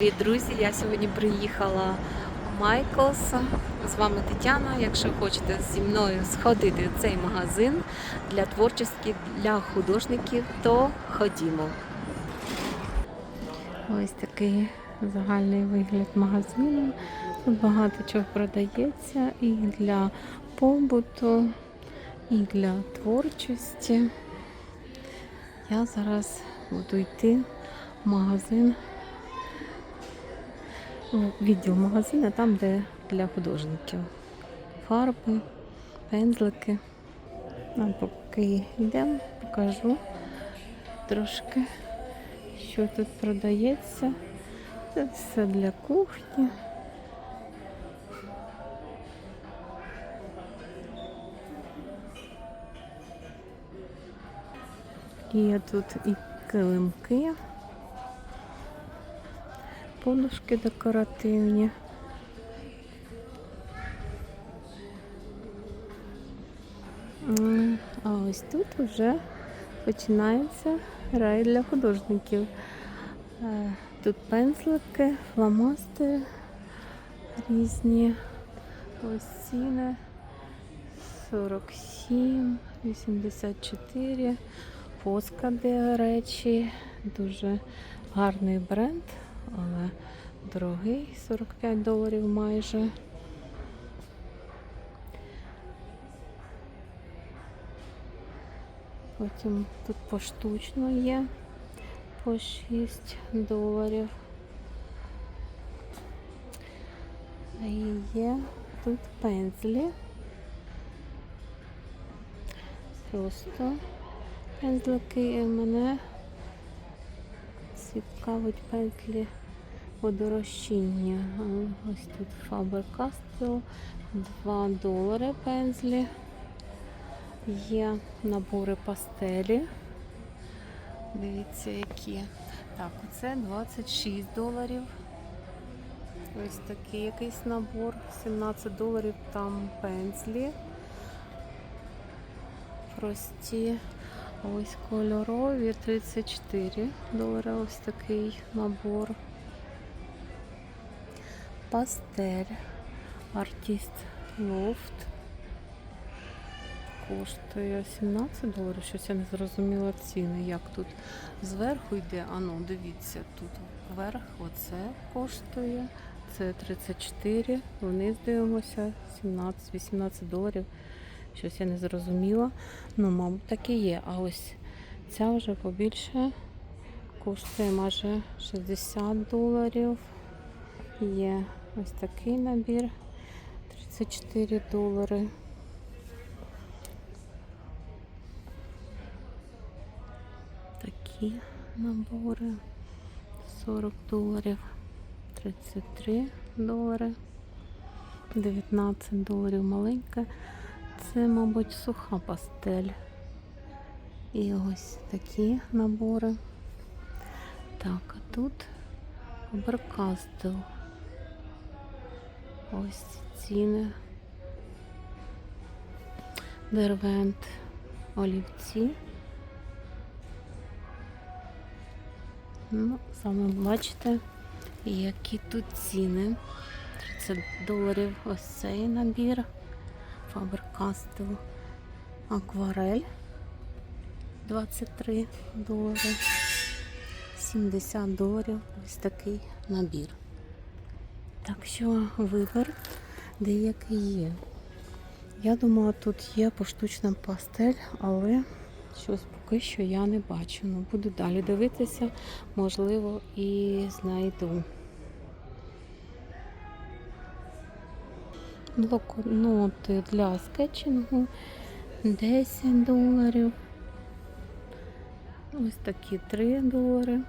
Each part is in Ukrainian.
Привіт, друзі! Я сьогодні приїхала у Майклс. З вами Тетяна. Якщо хочете зі мною сходити в цей магазин для творчості для художників, то ходімо. Ось такий загальний вигляд магазину. Тут багато чого продається і для побуту, і для творчості. Я зараз буду йти в магазин відділ магазину, там, де для художників. Фарби, пензлики. А поки йдемо, покажу трошки, що тут продається. Це все для кухні. Є тут і килимки подушки декоративні. А ось тут вже починається рай для художників. Е, Тут пензлики, фломастери різні. Ось ціни 47, 84. Поскади речі. Дуже гарний бренд але дорогий 45 доларів майже. Потім тут поштучно є по 6 доларів. І є тут пензлі. Просто пензлики мене цікавить пензлі подорожчання. Ось тут Faber-Castell, 2 долари пензлі. Є набори пастелі. Дивіться, які. Так, оце 26 доларів. Ось такий якийсь набор. 17 доларів там пензлі. Прості. Ось кольорові 34 долари. Ось такий набор. Пастель. Артист Лофт. Коштує 17 доларів. Щось я не зрозуміла ціни. Як тут зверху йде. А ну, дивіться, тут вверх оце коштує. Це 34. Вниз дивимося 17-18 доларів. Щось я не зрозуміла. Ну, мабуть, так і є. А ось ця вже побільше коштує майже 60 доларів. Є ось такий набір 34 долари. Такі набори 40 доларів, 33 долари, 19 доларів маленька. Це, мабуть, суха пастель. І ось такі набори. Так, а тут Faber-Castell. Ось ціни. Дервент олівці. Ну, саме бачите, які тут ціни. 30 доларів ось цей набір. Faber-Castell Акварель 23 долари. 70 доларів ось такий набір. Так що вибір деякий є. Я думала, тут є поштучна пастель, але щось поки що я не бачу. Ну, буду далі дивитися, можливо, і знайду. Блокноти для скетчингу 10 доларів. Ось такі 3 долари.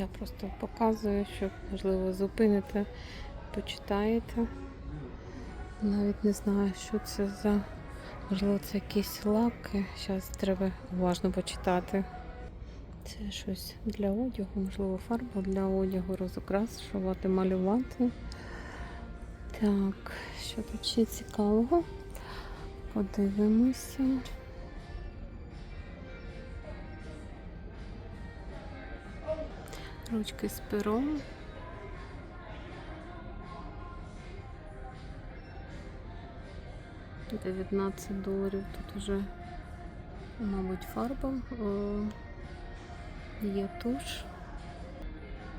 Я просто показую, щоб, можливо, зупините, почитаєте. Навіть не знаю, що це за Можливо, це якісь лаки. Зараз треба уважно почитати. Це щось для одягу, можливо, фарба для одягу, розукрашувати, малювати. Так, що тут ще цікавого? Подивимося. Ручки з пером. Дев'ятнадцять доларів. Тут уже, мабуть, фарба. Є туш.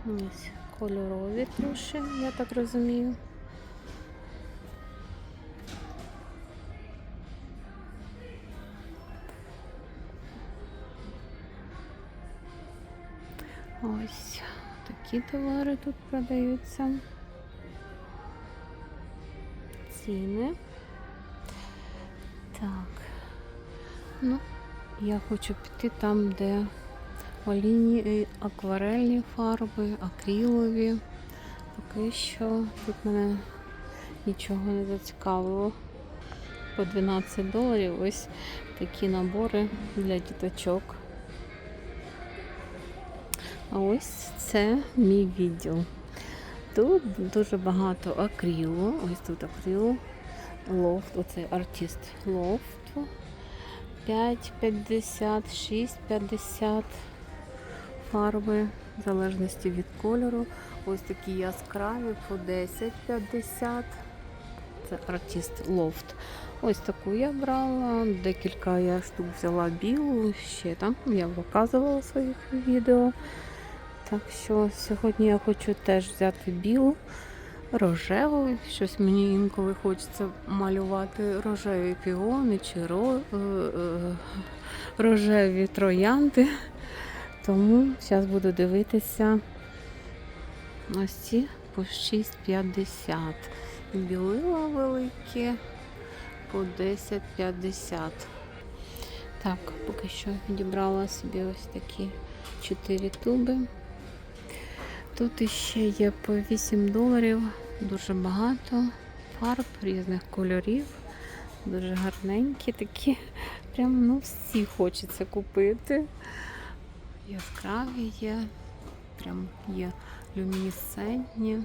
Ось кольорові туші, я так розумію. Такі товари тут продаються. Ціни. Так. Ну, я хочу піти там, де олійні е, акварельні фарби, акрилові. Поки що тут мене нічого не зацікавило. По 12 доларів ось такі набори для діточок. А ось це мій відділ. Тут дуже багато акрилу. Ось тут акрилу. Лофт, оцей артист лофт. 5,50, 6,50 фарби, в залежності від кольору. Ось такі яскраві по 10,50. Це артист лофт. Ось таку я брала. Декілька я штук взяла білу, ще там я показувала в своїх відео. Так що сьогодні я хочу теж взяти білу, рожеву. Щось мені інколи хочеться малювати рожеві піони чи ро, е, е, рожеві троянди. Тому зараз буду дивитися ось ці по 6,50. Білила великі по 10,50. Так, поки що відібрала собі ось такі 4 туби. Тут іще є по 8 доларів, дуже багато фарб різних кольорів. Дуже гарненькі такі. Прям ну всі хочеться купити. Яскраві є, прям є люмінесцентні.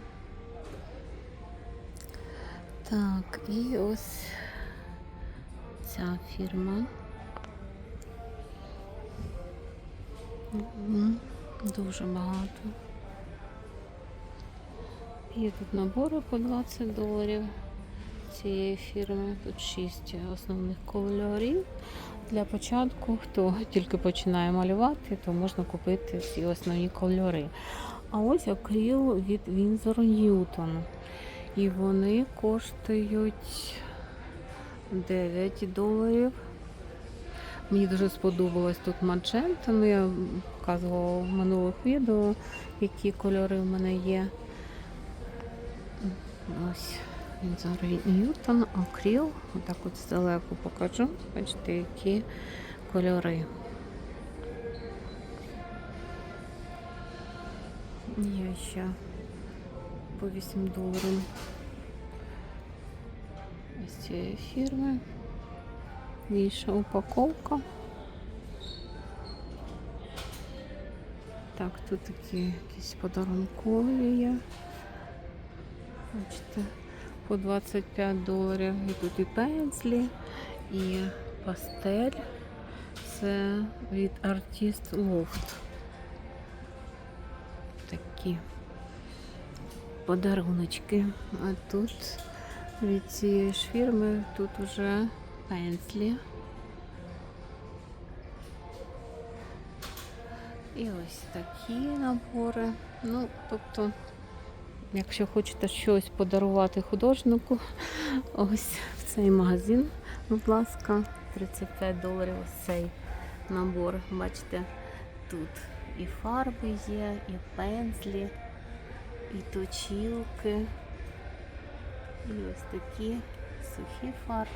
Так, і ось ця фірма. Дуже багато. Є тут набори по 20 доларів цієї фірми. Тут 6 основних кольорів. Для початку, хто тільки починає малювати, то можна купити всі основні кольори. А ось акрил від Windsor Newton. І вони коштують 9 доларів. Мені дуже сподобалось тут маджента. Ну, я показувала в минулих відео, які кольори в мене є. Ось Windsor Newton, акрил. Отак от здалеку покажу. Бачите, які кольори. Є ще по 8 доларів. Ось цієї фірми. Більша упаковка. Так, тут такі якісь подарункові є. Бачите, по 25 доларів. І тут і пензлі, і пастель. Це від Artist Loft. Такі подаруночки. А тут від цієї ж фірми тут вже пензлі. І ось такі набори. Ну, тобто, якщо хочете щось подарувати художнику, ось в цей магазин, будь ласка, 35 доларів ось цей набор. Бачите, тут і фарби є, і пензлі, і точілки, і ось такі сухі фарби,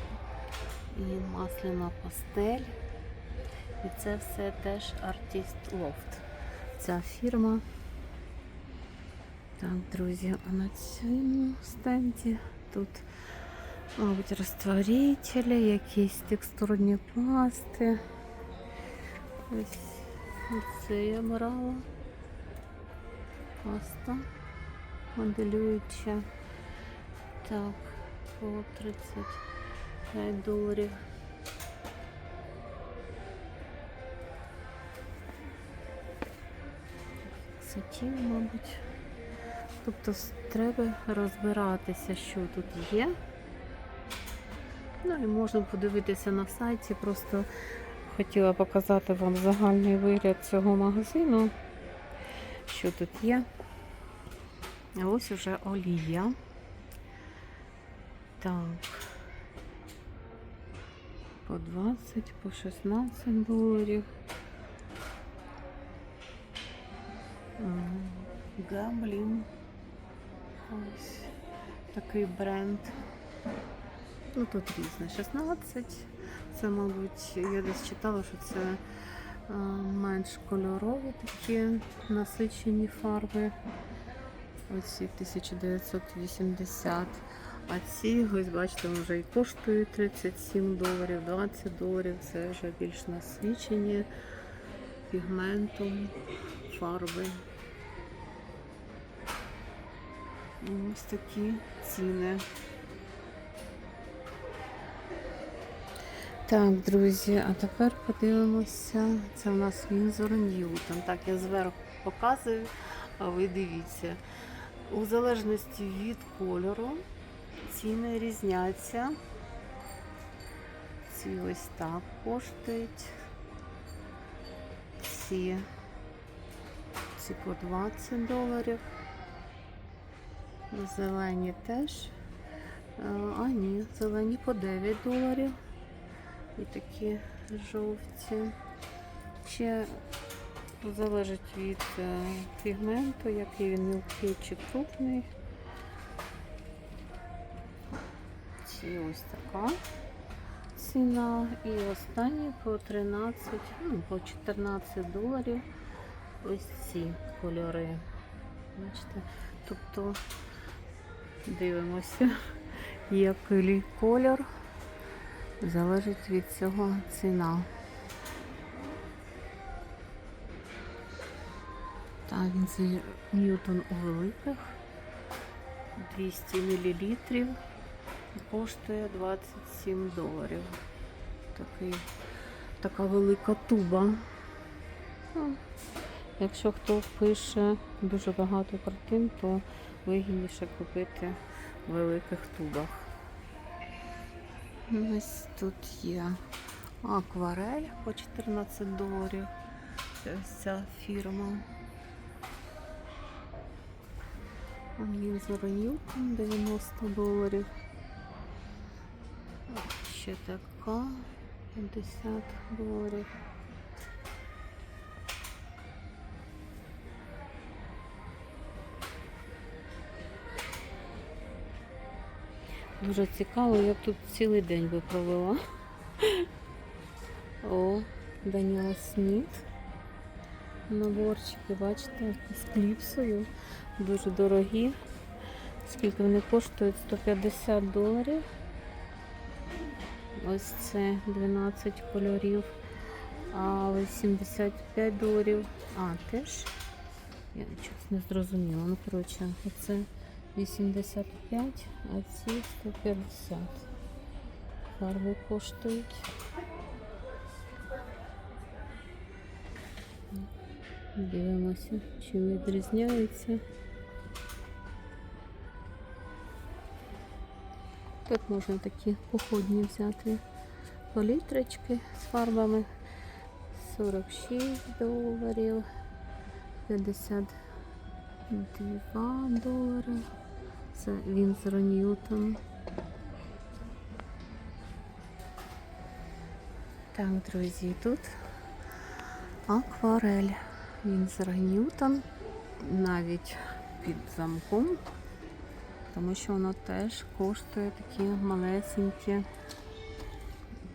і масляна пастель. І це все теж Artist Loft. Ця фірма. Так, друзі, а на цьому стенді тут Мабуть, розтворителі, якісь текстурні пасти. Ось це я брала. Паста моделююча. Так, по 35 доларів. Сатів, мабуть. Тобто треба розбиратися, що тут є. Ну і можна подивитися на сайті. Просто хотіла показати вам загальний вигляд цього магазину, що тут є. Ось уже олія. Так. По 20, по 16 доларів. Габлін. Ось такий бренд. Ну тут різне. 16. Це, мабуть, я десь читала, що це е, менш кольорові такі насичені фарби. Оці 1980. А ці, ось бачите, вже і коштують 37 доларів, 20 доларів. Це вже більш насичені пігментом фарби. Ось такі ціни. Так, друзі, а тепер подивимося. Це у нас Вінзор Ньютон. Так, я зверху показую, а ви дивіться. У залежності від кольору ціни різняться. Ці ось так коштують. Ці, ці по 20 доларів. Зелені теж. Е, А ні, зелені по 9 доларів. І такі жовті. Ще залежить від е, пігменту, який він мілкий чи крупний. Ці ось така ціна. І останні по 13, ну, по 14 доларів. Ось ці кольори. Бачите? Тобто дивимося, який кольор. Залежить від цього ціна. Так, він це Ньютон у великих 200 мл коштує 27 доларів. Такий, така велика туба. Ну, якщо хто пише дуже багато картин, то вигідніше купити в великих тубах. Ось тут є акварель по 14 доларів. Ось ця фірма. Вінзор Ньютон 90 доларів. Ще така 50 доларів. Дуже цікаво, я б тут цілий день би провела. О, Даніел Сміт. Наборчики, бачите, з кліпсою. Дуже дорогі. Скільки вони коштують? 150 доларів. Ось це 12 кольорів. А 85 доларів. А, теж. Я щось не зрозуміла. Ну, коротше, оце 85, а ці 150. Фарби коштують. Дивимося, чим відрізняється. Тут можна такі походні взяти палітрочки з фарбами 46 доларів, 52 долари. Це Вінзор Ньютон. Так, друзі, тут акварель Вінзор Ньютон навіть під замком, тому що воно теж коштує такі малесенькі.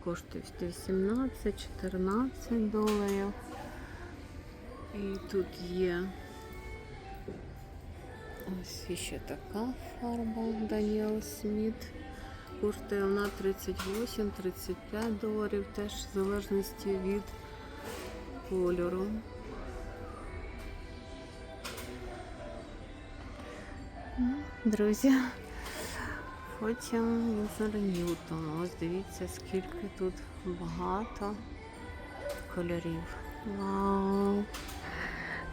Коштує 18-14 доларів. І тут є ось ще така фарба Даніел Сміт коштує вона 38-35 доларів, теж в залежності від кольору. Ну, Друзі, потім Вінсер Ньютон. Ось дивіться, скільки тут багато кольорів. Вау!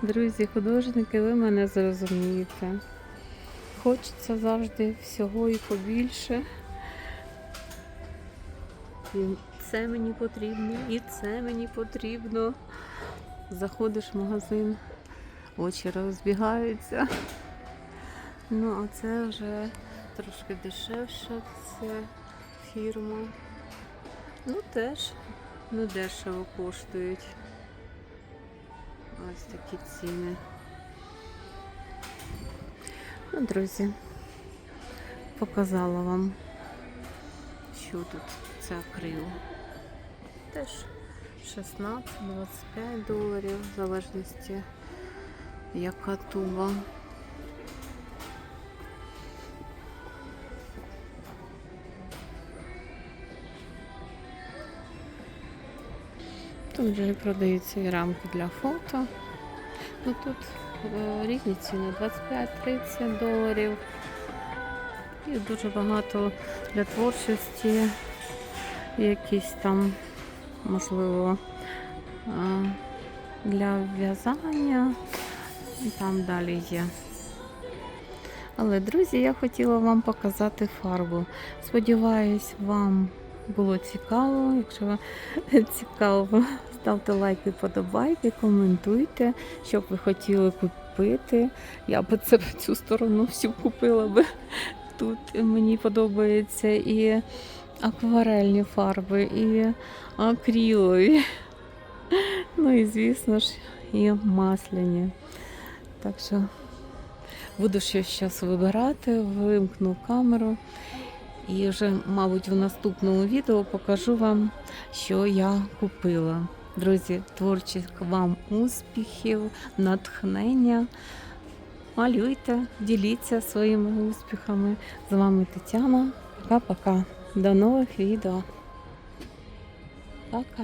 Друзі, художники, ви мене зрозумієте. Хочеться завжди всього і побільше. І це мені потрібно, і це мені потрібно. Заходиш в магазин, очі розбігаються. Ну, а це вже трошки дешевша це фірма. Ну, теж не дешево коштують. Ось такі ціни. Ну, друзі, показала вам, що тут це акрил. Теж 16-25 доларів, в залежності яка туба. Тут вже продаються і рамки для фото. Ну тут е, різні ціни 25-30 доларів. І дуже багато для творчості, якісь там, можливо, е, для в'язання. І там далі є. Але, друзі, я хотіла вам показати фарбу. Сподіваюсь, вам було цікаво. Якщо цікаво, ставте лайки, подобайки, коментуйте, що б ви хотіли купити. Я б це цю сторону всю купила би. Тут мені подобається і акварельні фарби, і акрилові. Ну і, звісно ж, і масляні. Так що буду щось зараз вибирати, вимкну камеру. І вже, мабуть, в наступному відео покажу вам, що я купила. Друзі, творчих вам успіхів, натхнення. Малюйте, діліться своїми успіхами. З вами Тетяна. Пока-пока. До нових відео. Пока.